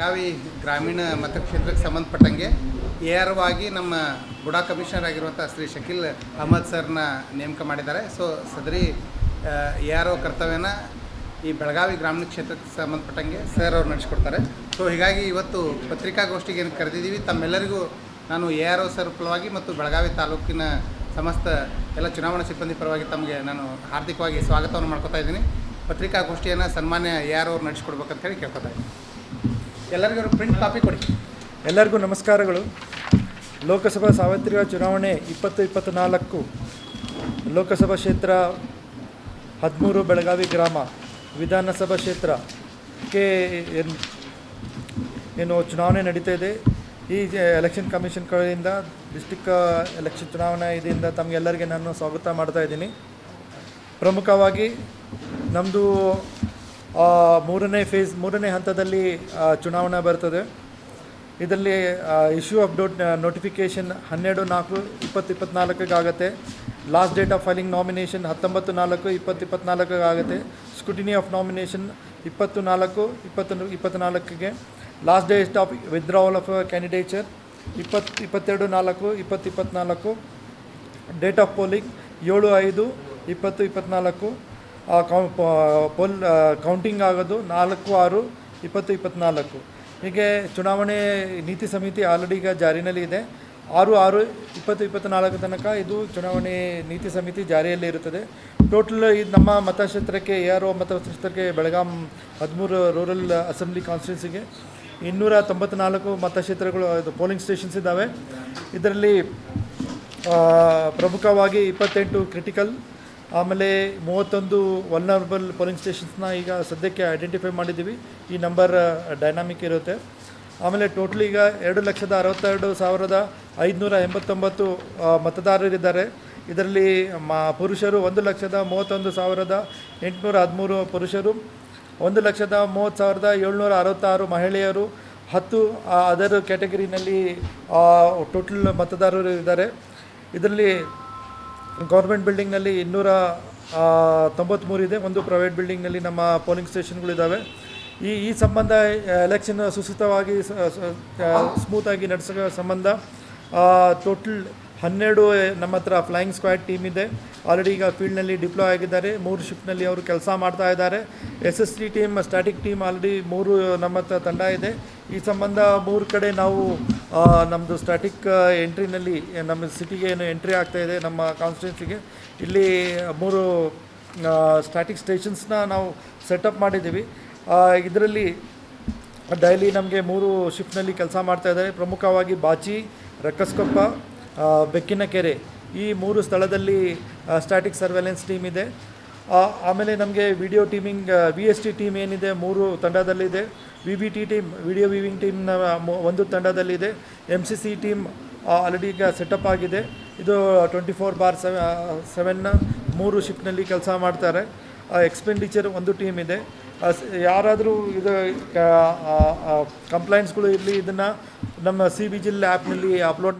ಬೆಳಗಾವಿ ಗ್ರಾಮೀಣ ಮತಕ್ಷೇತ್ರಕ್ಕೆ ಸಂಬಂಧಪಟ್ಟಂಗೆ A R ಆಗಿ ನಮ್ಮ ಬುಡಾ ಕಮಿಷನರ್ ಆಗಿರುವಂಥ ಶ್ರೀ ಶಕೀಲ್ ಅಹಮದ್ ಸರ್ನ ನೇಮಕ ಮಾಡಿದ್ದಾರೆ. ಸೊ ಸದರಿ ಎ ಆರ್ ಒ ಕರ್ತವ್ಯನ ಈ ಬೆಳಗಾವಿ ಗ್ರಾಮೀಣ ಕ್ಷೇತ್ರಕ್ಕೆ ಸಂಬಂಧಪಟ್ಟಂಗೆ ಸರ್ ಅವ್ರು ನಡೆಸ್ಕೊಡ್ತಾರೆ. ಸೊ ಹೀಗಾಗಿ ಇವತ್ತು ಪತ್ರಿಕಾಗೋಷ್ಠಿಗೆ ಏನು ಕರೆದಿದ್ದೀವಿ, ತಮ್ಮೆಲ್ಲರಿಗೂ ನಾನು ಎ ಆರ್ ಒ ಸರ್ ಪರವಾಗಿ ಮತ್ತು ಬೆಳಗಾವಿ ತಾಲೂಕಿನ ಸಮಸ್ತ ಎಲ್ಲ ಚುನಾವಣಾ ಸಿಬ್ಬಂದಿ ಪರವಾಗಿ ತಮಗೆ ನಾನು ಹಾರ್ದಿಕವಾಗಿ ಸ್ವಾಗತವನ್ನು ಮಾಡ್ಕೊತಾ ಇದ್ದೀನಿ. ಪತ್ರಿಕಾಗೋಷ್ಠಿಯನ್ನು ಸನ್ಮಾನ್ಯ ಎ ಆರ್ ಅವ್ರು ನಡೆಸ್ಕೊಡ್ಬೇಕಂತ ಹೇಳಿ ಕೇಳ್ಕೊತಾ ಇದ್ದೀನಿ. ಎಲ್ಲರಿಗೂ ಪ್ರಿಂಟ್ ಕಾಪಿ ಕೊಡಿ. ಎಲ್ಲರಿಗೂ ನಮಸ್ಕಾರಗಳು. ಲೋಕಸಭಾ ಸಾರ್ವತ್ರಿಕ ಚುನಾವಣೆ ಇಪ್ಪತ್ತು ಇಪ್ಪತ್ತ್ನಾಲ್ಕು ಲೋಕಸಭಾ ಕ್ಷೇತ್ರ ಹದಿಮೂರು ಬೆಳಗಾವಿ ಗ್ರಾಮ, ವಿಧಾನಸಭಾ ಕ್ಷೇತ್ರಕ್ಕೆ ಏನು ಏನು ಚುನಾವಣೆ ನಡೀತಾ ಇದೆ. ಈ ಎಲೆಕ್ಷನ್ ಕಮಿಷನ್ ಕಡೆಯಿಂದ ಡಿಸ್ಟಿಕ್ ಎಲೆಕ್ಷನ್ ಚುನಾವಣಾ ಇದರಿಂದ ತಮಗೆಲ್ಲರಿಗೆ ನಾನು ಸ್ವಾಗತ ಮಾಡ್ತಾ ಇದ್ದೀನಿ. ಪ್ರಮುಖವಾಗಿ ನಮ್ಮದು ಮೂರನೇ ಫೇಸ್ ಮೂರನೇ ಹಂತದಲ್ಲಿ ಚುನಾವಣೆ ಬರ್ತದೆ. ಇದರಲ್ಲಿ ಇಶ್ಯೂ ಆಫ್ ಡೋಟ್ ನೋಟಿಫಿಕೇಷನ್ ಹನ್ನೆರಡು, ನಾಲ್ಕು, ಇಪ್ಪತ್ತು ಇಪ್ಪತ್ನಾಲ್ಕಿಗೆ ಆಗುತ್ತೆ last date of filing nomination ಹತ್ತೊಂಬತ್ತು, ನಾಲ್ಕು, ಇಪ್ಪತ್ತು ಇಪ್ಪತ್ನಾಲ್ಕಿಗೆ ಆಗುತ್ತೆ ಸ್ಕ್ರೂಟಿನಿ ಆಫ್ ನಾಮಿನೇಷನ್ ಇಪ್ಪತ್ತು, ನಾಲ್ಕು, ಇಪ್ಪತ್ತು ಇಪ್ಪತ್ತ್ನಾಲ್ಕಿಗೆ last date of withdrawal of candidature ಇಪ್ಪತ್ತು, ಇಪ್ಪತ್ತೆರಡು, ನಾಲ್ಕು, ಇಪ್ಪತ್ತು, ಇಪ್ಪತ್ನಾಲ್ಕು. ಡೇಟ್ ಆಫ್ ಪೋಲಿಂಗ್ ಏಳು, ಐದು, ಇಪ್ಪತ್ತು, ಇಪ್ಪತ್ನಾಲ್ಕು. ಪೋಲ್ ಕೌಂಟಿಂಗ್ ಆಗೋದು ನಾಲ್ಕು, ಆರು, ಇಪ್ಪತ್ತು, ಇಪ್ಪತ್ನಾಲ್ಕು. ಹೀಗೆ ಚುನಾವಣೆ ನೀತಿ ಸಮಿತಿ ಆಲ್ರೆಡಿ ಈಗ ಜಾರಿನಲ್ಲಿ ಇದೆ. ಆರು ಆರು, ಇಪ್ಪತ್ತು, ಇಪ್ಪತ್ನಾಲ್ಕು ತನಕ ಇದು ಚುನಾವಣೆ ನೀತಿ ಸಮಿತಿ ಜಾರಿಯಲ್ಲಿ ಇರುತ್ತದೆ. ಟೋಟಲ್ ಇದು ನಮ್ಮ ಮತಕ್ಷೇತ್ರಕ್ಕೆ ಎ ಆರ್ ಒ ಮತಕ್ಷೇತ್ರಕ್ಕೆ ಬೆಳಗಾಂ ಹದಿಮೂರು ರೂರಲ್ ಅಸೆಂಬ್ಲಿ ಕಾನ್ಸ್ಟಿಟ್ಯೂನ್ಸಿಗೆ ಇನ್ನೂರ ತೊಂಬತ್ನಾಲ್ಕು ಮತಕ್ಷೇತ್ರಗಳು, ಇದು ಪೋಲಿಂಗ್ ಸ್ಟೇಷನ್ಸ್ ಇದ್ದಾವೆ. ಇದರಲ್ಲಿ ಪ್ರಮುಖವಾಗಿ ಇಪ್ಪತ್ತೆಂಟು ಕ್ರಿಟಿಕಲ್ ಆಮೇಲೆ ಮೂವತ್ತೊಂದು ವಲ್ನರಬಲ್ ಪೋಲಿಂಗ್ ಸ್ಟೇಷನ್ಸ್ನ ಈಗ ಸದ್ಯಕ್ಕೆ ಐಡೆಂಟಿಫೈ ಮಾಡಿದ್ದೀವಿ. ಈ ನಂಬರ್ ಡೈನಾಮಿಕ್ ಇರುತ್ತೆ. ಆಮೇಲೆ ಟೋಟಲ್ ಈಗ ಎರಡು ಲಕ್ಷದ ಅರವತ್ತೆರಡು ಸಾವಿರದ ಐದುನೂರ ಎಂಬತ್ತೊಂಬತ್ತು ಮತದಾರರಿದ್ದಾರೆ ಇದರಲ್ಲಿ, ಮ, ಪುರುಷರು ಒಂದು ಲಕ್ಷದ ಮೂವತ್ತೊಂದು ಸಾವಿರದ ಎಂಟುನೂರ ಹದಿಮೂರು ಪುರುಷರು, ಒಂದು ಲಕ್ಷದ ಮೂವತ್ತು ಸಾವಿರದ ಏಳ್ನೂರ ಅರವತ್ತಾರು ಮಹಿಳೆಯರು, ಹತ್ತು ಅದರ್ ಕ್ಯಾಟಗರಿನಲ್ಲಿ ಟೋಟಲ್ ಮತದಾರರು ಇದ್ದಾರೆ. ಇದರಲ್ಲಿ ಗೌರ್ಮೆಂಟ್ ಬಿಲ್ಡಿಂಗ್ನಲ್ಲಿ ಇನ್ನೂರ ತೊಂಬತ್ತ್ಮೂರು ಇದೆ. ಒಂದು ಪ್ರೈವೇಟ್ ಬಿಲ್ಡಿಂಗ್ನಲ್ಲಿ ನಮ್ಮ ಪೋಲಿಂಗ್ ಸ್ಟೇಷನ್ಗಳಿದ್ದಾವೆ ಈ ಈ ಸಂಬಂಧ ಎಲೆಕ್ಷನ್ ಸುಸೂತವಾಗಿ ಸ್ಮೂತಾಗಿ ನಡೆಸೋ ಸಂಬಂಧ ಟೋಟಲ್ ಹನ್ನೆರಡು ನಮ್ಮ ಹತ್ರ ಫ್ಲೈಯಿಂಗ್ ಸ್ಕ್ವಾಡ್ ಟೀಮ್ ಇದೆ. ಆಲ್ರೆಡಿ ಈಗ ಫೀಲ್ಡ್ನಲ್ಲಿ ಡಿಪ್ಲೋ ಆಗಿದ್ದಾರೆ. ಮೂರು ಶಿಫ್ಟ್ನಲ್ಲಿ ಅವರು ಕೆಲಸ ಮಾಡ್ತಾ ಇದ್ದಾರೆ. S S T team static team already ಮೂರು ನಮ್ಮ ಹತ್ರ ತಂಡ ಇದೆ. ಈ ಸಂಬಂಧ ಮೂರು ಕಡೆ ನಾವು ನಮ್ಮದು ಸ್ಟ್ಯಾಟಿಕ್ ಎಂಟ್ರಿನಲ್ಲಿ ನಮ್ಮ ಸಿಟಿಗೆ ಏನು ಎಂಟ್ರಿ ಆಗ್ತಾ ಇದೆ, ನಮ್ಮ ಕಾನ್ಸ್ಟಿಟ್ಯೂನ್ಸಿಗೆ ಇಲ್ಲಿ ಮೂರು ಸ್ಟ್ಯಾಟಿಕ್ ಸ್ಟೇಷನ್ಸ್ನ ನಾವು ಸೆಟಪ್ ಮಾಡಿದ್ದೀವಿ. ಇದರಲ್ಲಿ ಡೈಲಿ ನಮಗೆ ಮೂರು ಶಿಫ್ಟ್ನಲ್ಲಿ ಕೆಲಸ ಮಾಡ್ತಾ ಇದ್ದಾರೆ. ಪ್ರಮುಖವಾಗಿ ಬಾಚಿ, ರಕ್ಕಸ್ಕೊಪ್ಪ ಬೆಕ್ಕಿನ ಬೆಕ್ಕಿನಕೆರೆ. ಈ ಮೂರು ಸ್ಥಳದಲ್ಲಿ ಸ್ಟ್ಯಾಟಿಕ್ ಸರ್ವೆಲೆನ್ಸ್ ಟೀಮ್ ಇದೆ. ಆಮೇಲೆ ನಮಗೆ video teaming V S T team ಏನಿದೆ, ಮೂರು ತಂಡದಲ್ಲಿದೆ. V B T team video viewing ಟೀಮ್ನ ಒಂದು ತಂಡದಲ್ಲಿದೆ. M C C team already ಈಗ ಸೆಟಪ್ ಆಗಿದೆ. ಇದು ಟ್ವೆಂಟಿ ಫೋರ್ ಬಾರ್ ಸೆವೆ ಸೆವೆನ್ನ ಮೂರು ಶಿಫ್ಟ್ನಲ್ಲಿ ಕೆಲಸ ಮಾಡ್ತಾರೆ. ಎಕ್ಸ್ಪೆಂಡಿಚರ್ ಒಂದು ಟೀಮ್ ಇದೆ. ಯಾರಾದರೂ ಇದು ಕಂಪ್ಲೈಂಟ್ಸ್ಗಳು ಇರಲಿ, ಇದನ್ನು ನಮ್ಮ ಸಿ ಬಿ ಜಿಲ್ ಆ್ಯಪ್ನಲ್ಲಿ ಅಪ್ಲೋಡ್